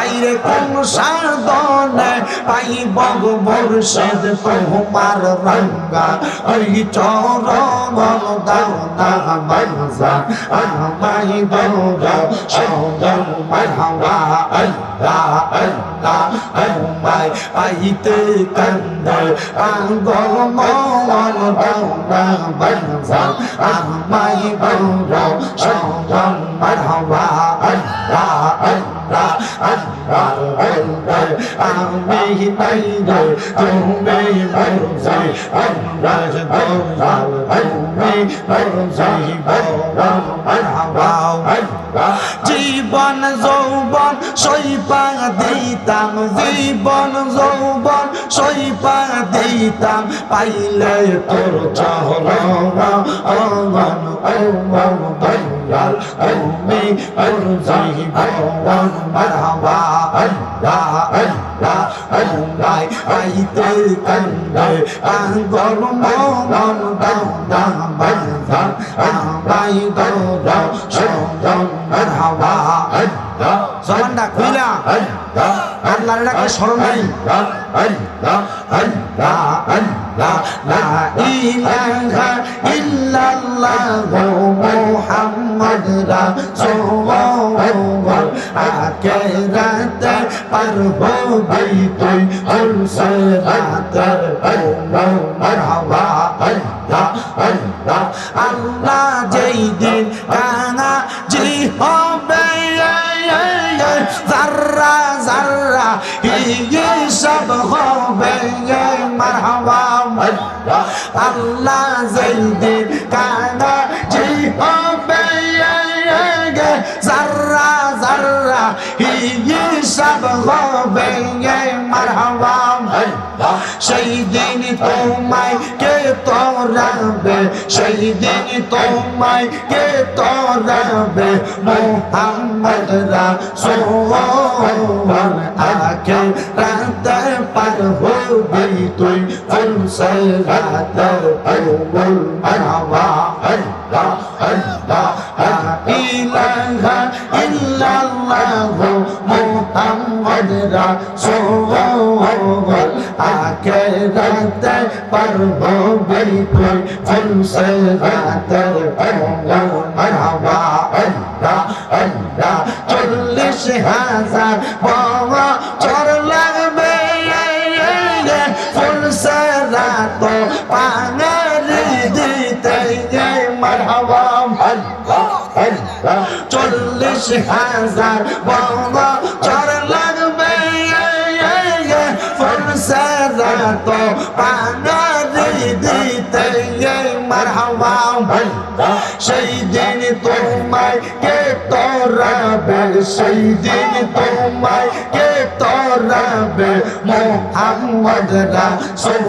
আইরে কোন সাধনে পাইব মুর্শিদ তোমার রঙ্গা। ওই চরণ দাও না মনজা আমাই দৌড়া সৌদর মারহাওয়া আল্লাহ আল্লাহ আমায় পাইতে কান্দে পাগল মন দাও না মনজা আমাই দৌড়া রে তুমি মরজি আমরা দৌড়া তুমি মরজি বলা মারহাবা জীবন যৌবন সইপা দিতাম, জীবন যৌবন সইপা দিতাম, পাইলে তোর চহর অগন অগন দয়াল তুমি আল্লাহ আল্লাহ। আল্লাহ আইতে কান্দে আঙ্গল মন দাও দাও বাজা আমাই দাও দাও সদম মারহাবা আল্লাহ জবানটা খুইলা আল্লাহর ডাকে স্মরণ নাই ইলাহা ইল্লাল্লাহ মুহাম্মদ আখিরাতে পার হবি তুই হলসে রাতের আল্লাহ মারহাবা আল্লাহ আল্লাহ আল্লাহ যেই দিন কানা জি হবে জাররা জাররা ইয়ে সব হবে মারহাবা আল্লাহ যেই দিন কানা জি হবে জাররা জাররা ইয়ে সব হবে মারহাবা সেই দিন তোমায় কে তোরাবে সেই দিন তোমায় কে তোরাবে মোহাম্মদ রাসূল আকে রাতে পার হবি তুই ফুলসে রাতে ফুল মারহাবা আল্লাহ আল্লাহ ইলাহা ইল্লাল্লাহ মুহাম্মদ রাসূল আকে রাতে পার হবি তুই ফুলসে রাতে ফুল মারহাবা আল্লাহ আল্লাহ চল্লিশ হাজার বাবা চর লাগবে ফুলসে রাত পাঙারি চল্লিশ হাজার বাবা চর লাগবে ফুলসে রাত পাঙারি দিতে মারহাবা সেই দিন তোমায় কে তোরাবে সেই দিন তোমায় কে তোরাবে মোহাম্মদ রাসূল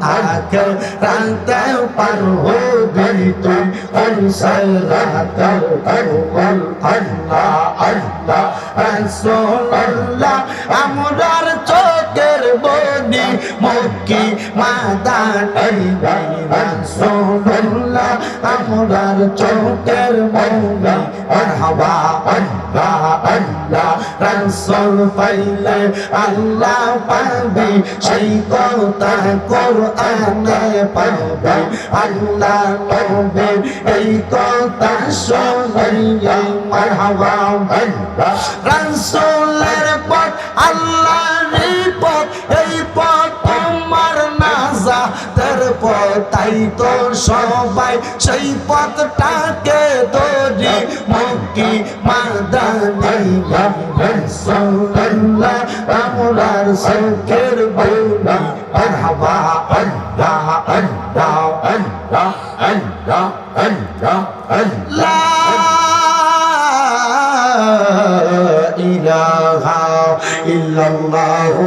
আকে রাতে পার হবি তুই রাতে আল্লাহ আল্লাহ আল্লাহ, রাসূলুল্লাহ, আমরার চোখের বনি মক্কি মাদানি রাসূলুল্লাহ আমরার চোখের মৌলা মারহাবা আল্লাহ আল্লাহ রাসূল পাইলে আল্লাহ পাবি সেই কথা কোরআনে পাবি আল্লাহ নবীর এই কথা শুনাইয়া মারহাবা আল্লাহ রাসূলের তাই তো সবাই, সেই পথটাকে ধরি মুক্তি মাদানি রাসূলুল্লাহ আমরার সখের বলি মারহাবা, আল্লাহ আল্লাহ আল্লাহ আল্লাহ আল্লাহ আল্লাহ। ইলাহা ইল্লাল্লাহু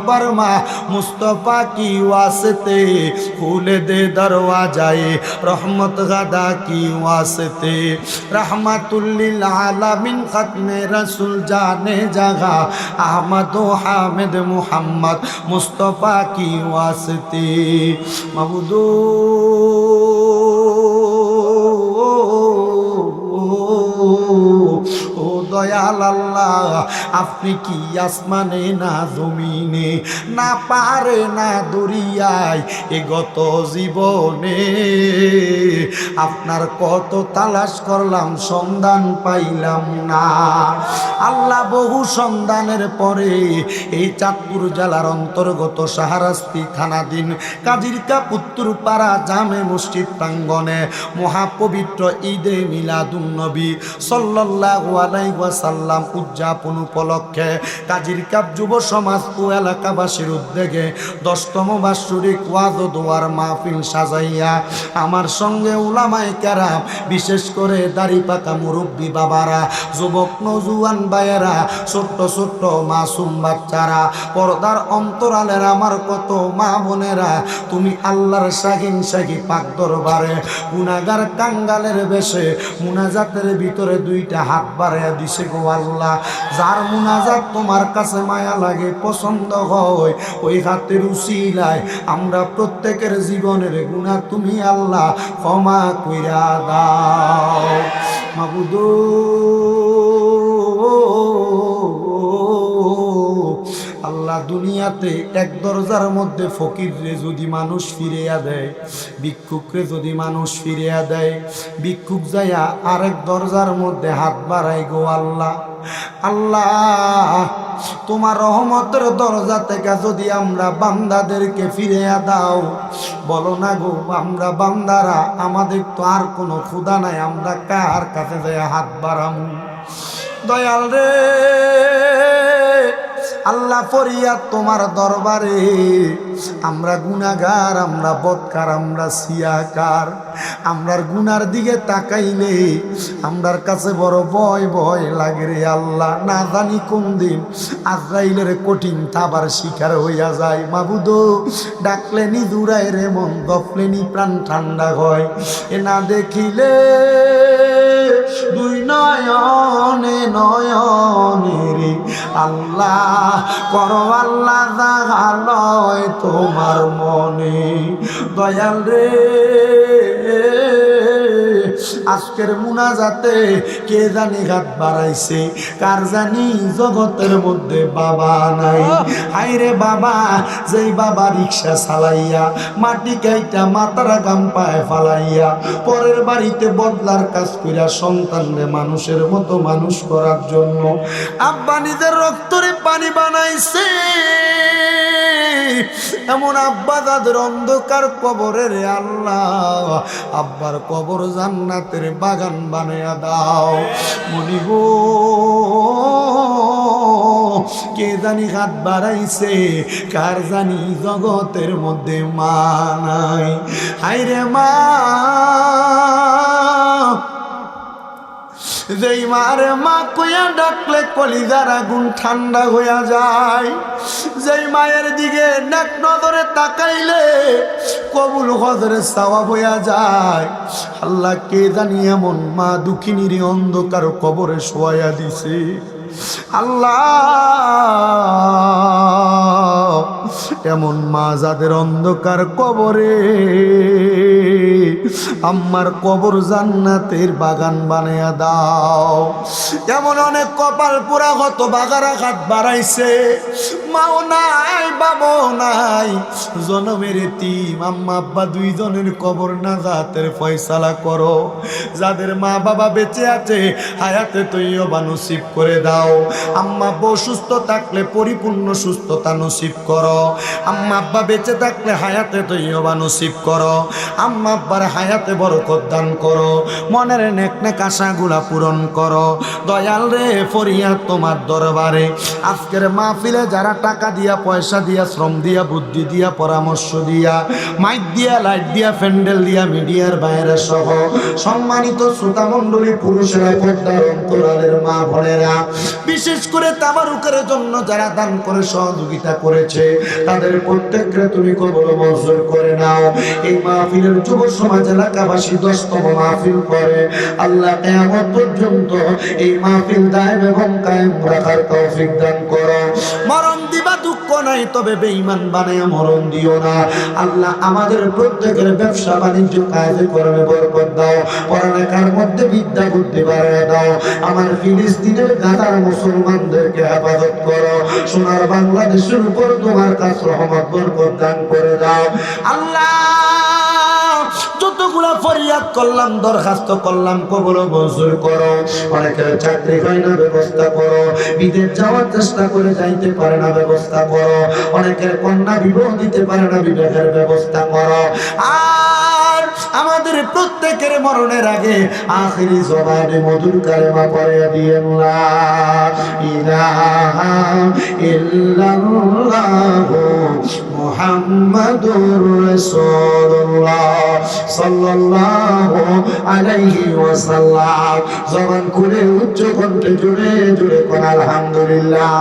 ফরমা মুস্তফা কি ওয়াসতে? খুলে দে দরওয়াজায়ে, রহমত গাদা কি ওয়াসতে? রহমাতুল্লিল আলামিন খতমে রসুল জানে জাগা, আহমদ ও হামিদ মুহাম্মদ মুস্তফা কি ওয়াসতে? আপনি কি আসমানে না জমিনে? না পারে না দরিয়ায় এ গত জীবনে। আপনার কত তালাশ করলাম, সন্ধান পাইলাম না। আল্লাহ বহু সন্ধানের পরে এই চাঁদপুর জেলার অন্তর্গত সাহারাস্তি থানাধীন কাজিরকা পাড়া জামে মসজিদ প্রাঙ্গনে মহাপবিত্র ঈদে মিলাদুন নবী সাল্লাল্লাহু আলাইহি ওয়াসাল্লাম উদযাপন উপলক্ষে কাজির কাপ যুব সমাজ ও এলাকাবাসীর উদ্যোগে দশতম বাৎসরিক ওয়াজ ও দোয়ার মাহফিল সাজাইয়া আমার সঙ্গে উলামায়ে কেরাম, বিশেষ করে দাড়ি পাকা মুরব্বী বাবারা, যুবক নজুয়ান ভাইয়েরা, ছোট্ট ছোট্ট মাসুম বাচ্চারা, পর্দার অন্তরালের আমার কত মা বোনেরা, তুমি আল্লাহর শাহিন শাহি পাক দরবারে গুনাগার কাঙ্গালের বেশে মুনাজাতের ভিতরে দুইটা হাত বাড়াইয়া দিছে। গো আল্লাহ। যার মুনাজাত তোমার কাছে মায়া লাগে, পছন্দ হয়, ওই হাতের উসিলায় আমরা প্রত্যেকের জীবনের গুণা তুমি আল্লাহ ক্ষমা কইরা দাও। মাবুদু। আল্লাহ দুনিয়াতে এক দরজার মধ্যে ফকিররে যদি মানুষ ফিরিয়া দেয়, ভিক্ষুকরে যদি মানুষ ফিরিয়া দেয়, ভিক্ষুক যাইয়া আরেক দরজার মধ্যে হাত বাড়াই গো আল্লাহ। আল্লাহ, তোমার রহমতের দরজা থেকে যদি আমরা বান্দাদেরকে ফিরিয়া দাও, বলো না গো আমরা বান্দারা, আমাদের তো আর কোনো ক্ষুদা নাই, আমরা কার কাছে যাই হাত বাড়ামু? দয়াল রে। আল্লাহ ফরিয়াদ তোমার দরবারে। আমরা গুনাগার আমরা বদকার, আমরা সিয়াকার। আমরার গুনার দিকে তাকাইলে আমরার কাছে বড় ভয় ভয় লাগে রে আল্লাহ। না জানি কোন দিন আজরাইলের কঠিন থাবার শিকার হইয়া যায়। মাবুদ, ডাকলেনি দূরায় রে মন দফলেনি প্রাণ ঠান্ডা হয়। এ না দেখিলে দুই নয়নে নয়নে রে আল্লাহ করো আল্লাহ জাগালয় তোমার মনে। দয়াল রে। আজকের মুনাজাতে কে জানি ঘাত বাড়াইছে? কার জানি জগতের মধ্যে বাবা নাই। হাইরে বাবা যেই বাবা রিক্সা চালাইয়া মাটি গাইটা মাতারা গাম পায় ফালাইয়া পরের বাড়িতে বদলার কাজ কইরা সন্তানরে মানুষের মতো মানুষ করার জন্য আব্বা নিজের রক্তরে পানি বানাইছে। এমন আব্বা দাদের অন্ধকার কবরে রে আল্লাহ আব্বার কবর জান্নাতের বাগান বানায়া দাও। মনি গো, কে জানি হাত বাড়াইছে, কার জানি জগতের মধ্যে মা নাই। হাইরে মা যেই মারে মা কইয়া ডাকলে কলিজার আগুন ঠান্ডা হইয়া যায়। যেই মায়ের দিকে নেক নজরে তাকাইলে কবুল হজরে সাওয়াব হইয়া যায়। আল্লাহ কে জানি এমন মা দুঃখিনীর অন্ধকার কবরে শোয়াইয়া দিছে। আল্লাহ, এমন মা যাদের অন্ধকার কবরে আম্মার কবর জান্নাতের বাগান বানায়া দাও। এমন অনেক কপাল পুরা কত বাগারা ঘাট বাড়াইছে। মাও নাই, বাবাও নাই। জনমের তিম, আম্মা আব্বা দুইজনের কবর না জাতের ফয়সালা করো। যাদের মা বাবা বেঁচে আছে, হায়াতে তৈয় বা নসিব করে দাও। আম্মা আব্বা অসুস্থ থাকলে পরিপূর্ণ সুস্থতা নসিব করো। আম্মা আব্বা বেঁচে থাকলে হায়াতে তৈয় বা নসিব করো। আম্মা আব্বার হায়াতে বরকত দান করো। মনের নেক নেক আশাগুলা পূরণ করো। দয়াল রে ফরিয়া তোমার দরবারে। আজকের মাহফিলে যারা টাকা দিয়া, পয়সা দিয়া, শ্রম দিয়া, বুদ্ধি দিয়া, পরামর্শ দিয়া, মাইক দিয়া, লাইট দিয়া, প্যান্ডেল দিয়া, মিডিয়ার বাইরে সহ সম্মানিত শ্রোতা মণ্ডলী পুরুষেরা পর্দার অন্তরালের মা বোনেরা, বিশেষ করে তাবারুকের জন্য যারা দান করে, সহযোগিতা করেছে, তাদের প্রত্যেককে তুমি কবল মঞ্জুর করে নাও। এই মাহফিলের যুব সমাজ এলাকাবাসী দশতম মাহফিল করে। আল্লাহ কেয়ামত পর্যন্ত এই মাহফিল দায়েম এবং কায়েম রাখার তৌফিক দান করো। মরণ দিবা দুঃখ নাই, তবে বেঈমান বানায় মরণ দিও না। আল্লাহ আমাদের প্রত্যেকের ব্যবসা বাণিজ্য কাজে করবে বরকত দাও। পড়ালেখার মধ্যে বিদ্যা বুদ্ধি বাড়ায় দাও। আমার ফিলিস্তিনের গাদার মুসলমানদেরকে হেফাজত করো। সোনার বাংলাদেশের উপর তোমার কাছে রহমত, বরকত দান করে দাও। আল্লাহ ফরিয়াদ করলাম, দরখাস্ত করলাম, কবল মঞ্জুর করো। অনেকের চাকরি হয় না, ব্যবস্থা করো। বিদেশ যাওয়ার চেষ্টা করে যাইতে পারে না, ব্যবস্থা করো। অনেকের কন্যা বিবাহ দিতে পারে না, বিবাহের ব্যবস্থা করো। আর আমাদের প্রত্যেকের মরণের আগে আখেরি জবানে মধুর কালেমা পড়ে দিয়ে ইলাহা ইল্লাল্লাহু মুহাম্মাদুর صلى الله عليه وسلم জবান كله উচ্চ কণ্ঠে জুড়ে জুড়ে কোন আলহামদুলিল্লাহ।